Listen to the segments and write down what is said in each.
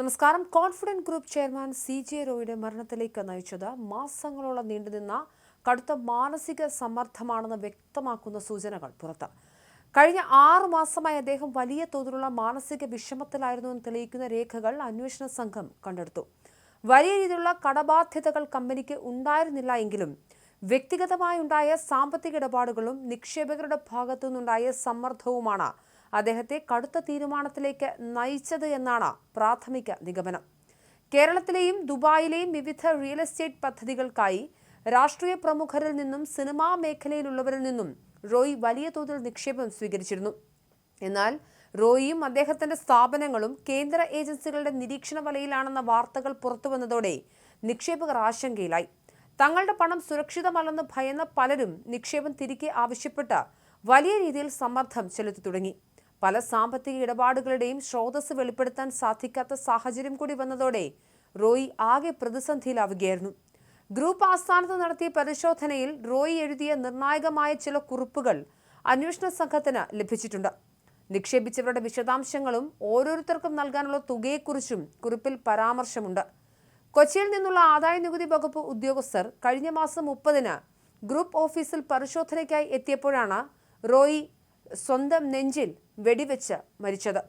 നമസ്കാരം. Confident group chairman C J റോയുടെ മരണത്തിലേക്ക് നയിച്ചത് മാസങ്ങളോളം നീണ്ടുനിന്ന കടുത്ത മാനസിക സമ്മർദ്ദമാണെന്ന് വ്യക്തമാക്കുന്ന സൂചനകൾ പുറത്ത്. കഴിഞ്ഞ ആറു മാസമായി അദ്ദേഹം വലിയ തോതിലുള്ള മാനസിക വിഷമത്തിലായിരുന്നു എന്ന് തെളിയിക്കുന്ന രേഖകൾ അന്വേഷണ സംഘം കണ്ടെടുത്തു. വലിയ രീതിയിലുള്ള കടബാധ്യതകൾ കമ്പനിക്ക് ഉണ്ടായിരുന്നില്ല എങ്കിലും വ്യക്തിഗതമായി ഉണ്ടായ സാമ്പത്തിക ഇടപാടുകളും നിക്ഷേപകരുടെ ഭാഗത്തു നിന്നുണ്ടായ സമ്മർദ്ദവുമാണ് അദ്ദേഹത്തെ കടുത്ത തീരുമാനത്തിലേക്ക് നയിച്ചത് എന്നാണ് പ്രാഥമിക നിഗമനം. കേരളത്തിലെയും ദുബായിലെയും വിവിധ റിയൽ എസ്റ്റേറ്റ് പദ്ധതികൾക്കായി രാഷ്ട്രീയ പ്രമുഖരിൽ നിന്നും സിനിമാ മേഖലയിലുള്ളവരിൽ നിന്നും റോയ് വലിയ തോതിൽ നിക്ഷേപം സ്വീകരിച്ചിരുന്നു. എന്നാൽ റോയിയും അദ്ദേഹത്തിന്റെ സ്ഥാപനങ്ങളും കേന്ദ്ര ഏജൻസികളുടെ നിരീക്ഷണ വലയിലാണെന്ന വാർത്തകൾ പുറത്തുവന്നതോടെ നിക്ഷേപകർ ആശങ്കയിലായി. തങ്ങളുടെ പണം സുരക്ഷിതമല്ലെന്ന് ഭയന്ന പലരും നിക്ഷേപം തിരികെ ആവശ്യപ്പെട്ട് വലിയ രീതിയിൽ സമ്മർദ്ദം ചെലുത്തി തുടങ്ങി. പല സാമ്പത്തിക ഇടപാടുകളുടെയും സ്രോതസ് വെളിപ്പെടുത്താൻ സാധിക്കാത്ത സാഹചര്യം കൂടി വന്നതോടെ റോയി ആകെ പ്രതിസന്ധിയിലാവുകയായിരുന്നു. ഗ്രൂപ്പ് ആസ്ഥാനത്ത് നടത്തിയ പരിശോധനയിൽ റോയി എഴുതിയ നിർണായകമായ ചില കുറിപ്പുകൾ അന്വേഷണ സംഘത്തിന് ലഭിച്ചിട്ടുണ്ട്. നിക്ഷേപിച്ചവരുടെ വിശദാംശങ്ങളും ഓരോരുത്തർക്കും നൽകാനുള്ള തുകയെക്കുറിച്ചും കുറിപ്പിൽ പരാമർശമുണ്ട്. കൊച്ചിയിൽ നിന്നുള്ള ആദായ നികുതി വകുപ്പ് ഉദ്യോഗസ്ഥർ കഴിഞ്ഞ മാസം മുപ്പതിന് ഗ്രൂപ്പ് ഓഫീസിൽ പരിശോധനയ്ക്കായി എത്തിയപ്പോഴാണ് റോയി സ്വന്തം നെഞ്ചിൽ വെടിവെച്ച് മരിച്ചത്.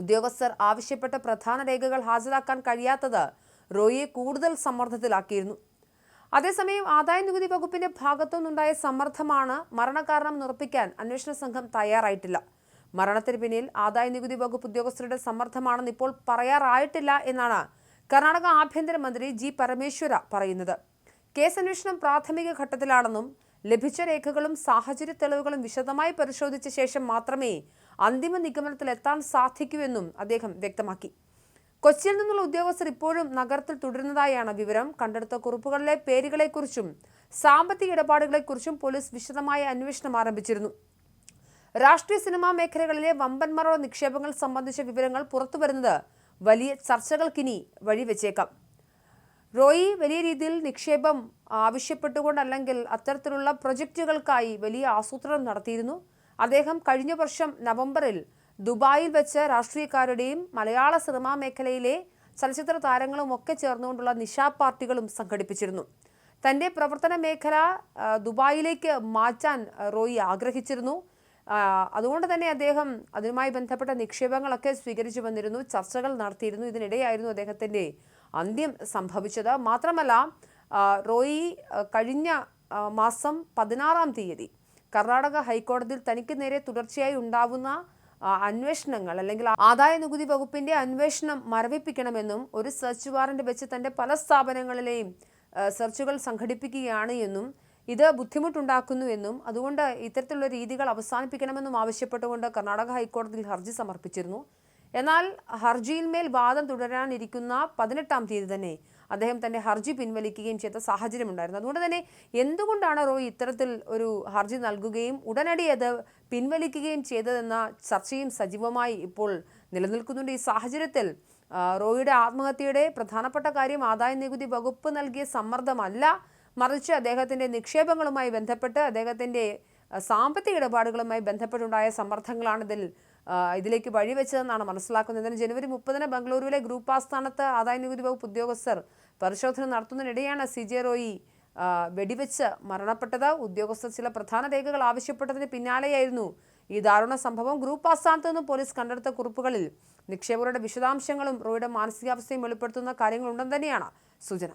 ഉദ്യോഗസ്ഥർ ആവശ്യപ്പെട്ട പ്രധാന രേഖകൾ ഹാജരാക്കാൻ കഴിയാത്തത് റോയിയെ കൂടുതൽ സമ്മർദ്ദത്തിലാക്കിയിരുന്നു. അതേസമയം ആദായ നികുതി വകുപ്പിന്റെ ഭാഗത്തുനിന്നുണ്ടായ സമ്മർദ്ദമാണ് മരണകാരണം ഉറപ്പിക്കാൻ അന്വേഷണ സംഘം തയ്യാറായിട്ടില്ല. മരണത്തിന് പിന്നിൽ ആദായ നികുതി വകുപ്പ് ഉദ്യോഗസ്ഥരുടെ സമ്മർദ്ദമാണെന്ന് ഇപ്പോൾ പറയാറായിട്ടില്ല എന്നാണ് കർണാടക ആഭ്യന്തരമന്ത്രി ജി പരമേശ്വര പറയുന്നത്. കേസന്വേഷണം പ്രാഥമിക ഘട്ടത്തിലാണെന്നും ലഭിച്ച രേഖകളും സാഹചര്യ തെളിവുകളും വിശദമായി പരിശോധിച്ച ശേഷം മാത്രമേ അന്തിമ നിഗമനത്തിൽ എത്താൻ സാധിക്കൂ എന്നും അദ്ദേഹം വ്യക്തമാക്കി. കൊച്ചിയിൽ നിന്നുള്ള ഉദ്യോഗസ്ഥർ ഇപ്പോഴും നഗരത്തിൽ തുടരുന്നതായാണ് വിവരം. കണ്ടെടുത്ത കുറിപ്പുകളിലെ പേരുകളെക്കുറിച്ചും സാമ്പത്തിക ഇടപാടുകളെക്കുറിച്ചും പോലീസ് വിശദമായ അന്വേഷണം ആരംഭിച്ചിരുന്നു. രാഷ്ട്രീയ സിനിമാ മേഖലകളിലെ വമ്പന്മാരുടെ നിക്ഷേപങ്ങൾ സംബന്ധിച്ച വിവരങ്ങൾ പുറത്തുവരുന്നത് വലിയ ചർച്ചകൾക്കിനി വഴിവെച്ചേക്കാം. റോയി വലിയ രീതിയിൽ നിക്ഷേപം ആവശ്യപ്പെട്ടുകൊണ്ടല്ലെങ്കിൽ അത്തരത്തിലുള്ള പ്രൊജക്റ്റുകൾക്കായി വലിയ ആസൂത്രണം നടത്തിയിരുന്നു. അദ്ദേഹം കഴിഞ്ഞ വർഷം നവംബറിൽ ദുബായിൽ വെച്ച് രാഷ്ട്രീയക്കാരുടെയും മലയാള സിനിമാ മേഖലയിലെ ചലച്ചിത്ര താരങ്ങളും ഒക്കെ ചേർന്നുകൊണ്ടുള്ള നിശാ പാർട്ടികളും സംഘടിപ്പിച്ചിരുന്നു. തന്റെ പ്രവർത്തന മേഖല ദുബായിലേക്ക് മാറ്റാൻ റോയി ആഗ്രഹിച്ചിരുന്നു. അതുകൊണ്ട് തന്നെ അദ്ദേഹം അതുമായി ബന്ധപ്പെട്ട നിക്ഷേപങ്ങളൊക്കെ സ്വീകരിച്ചു വന്നിരുന്നു ചർച്ചകൾ നടത്തിയിരുന്നു. ഇതിനിടെയായിരുന്നു അദ്ദേഹത്തിന്റെ അന്ത്യം സംഭവിച്ചത്. മാത്രമല്ല റോയി കഴിഞ്ഞ മാസം പതിനാറാം തീയതി കർണാടക ഹൈക്കോടതിയിൽ തനിക്ക് നേരെ തുടർച്ചയായി ഉണ്ടാവുന്ന അന്വേഷണങ്ങൾ അല്ലെങ്കിൽ ആദായ നികുതി വകുപ്പിന്റെ അന്വേഷണം മരവിപ്പിക്കണമെന്നും ഒരു സെർച്ച് വാറന്റ് വെച്ച് തന്റെ പല സ്ഥാപനങ്ങളിലെയും സെർച്ചുകൾ സംഘടിപ്പിക്കുകയാണ് എന്നും ഇത് ബുദ്ധിമുട്ടുണ്ടാക്കുന്നു എന്നും അതുകൊണ്ട് ഇത്തരത്തിലുള്ള രീതികൾ അവസാനിപ്പിക്കണമെന്നും ആവശ്യപ്പെട്ടുകൊണ്ട് കർണാടക ഹൈക്കോടതിയിൽ ഹർജി സമർപ്പിച്ചിരുന്നു. എന്നാൽ ഹർജിയിന്മേൽ വാദം തുടരാനിരിക്കുന്ന പതിനെട്ടാം തീയതി തന്നെ അദ്ദേഹം തന്റെ ഹർജി പിൻവലിക്കുകയും ചെയ്ത സാഹചര്യമുണ്ടായിരുന്നു അതുകൊണ്ട് തന്നെ എന്തുകൊണ്ടാണ് റോയ് ഇത്തരത്തിൽ ഒരു ഹർജി നൽകുകയും ഉടനടി അത് പിൻവലിക്കുകയും ചെയ്തതെന്ന ചർച്ചയും സജീവമായി ഇപ്പോൾ നിലനിൽക്കുന്നുണ്ട്. ഈ സാഹചര്യത്തിൽ റോയിയുടെ ആത്മഹത്യയുടെ പ്രധാനപ്പെട്ട കാര്യം ആദായ നികുതി വകുപ്പ് നൽകിയ സമ്മർദ്ദമല്ല. മറിച്ച് അദ്ദേഹത്തിന്റെ നിക്ഷേപങ്ങളുമായി ബന്ധപ്പെട്ട് അദ്ദേഹത്തിന്റെ ആ, സാമ്പത്തിക ഇടപാടുകളുമായി ബന്ധപ്പെട്ടുണ്ടായ സമ്മർദ്ദങ്ങളാണ് ഇതിൽ ഇതിലേക്ക് വഴിവെച്ചതെന്നാണ് മനസ്സിലാക്കുന്നത്. ഇതിന് ജനുവരി മുപ്പതിന് ബംഗളൂരുവിലെ ഗ്രൂപ്പ് ആസ്ഥാനത്ത് ആദായ നികുതി വകുപ്പ് ഉദ്യോഗസ്ഥർ പരിശോധന നടത്തുന്നതിനിടെയാണ് സി ജെ റോയി വെടിവെച്ച് മരണപ്പെട്ടത്. ഉദ്യോഗസ്ഥർ ചില പ്രധാന രേഖകൾ ആവശ്യപ്പെട്ടതിന് പിന്നാലെയായിരുന്നു ഈ ദാരുണ സംഭവം. ഗ്രൂപ്പ് ആസ്ഥാനത്ത് നിന്നും പോലീസ് കണ്ടെടുത്ത കുറിപ്പുകളിൽ നിക്ഷേപകരുടെ വിശദാംശങ്ങളും റോയുടെ മാനസികാവസ്ഥയും വെളിപ്പെടുത്തുന്ന കാര്യങ്ങളുണ്ടെന്ന് തന്നെയാണ് സൂചന.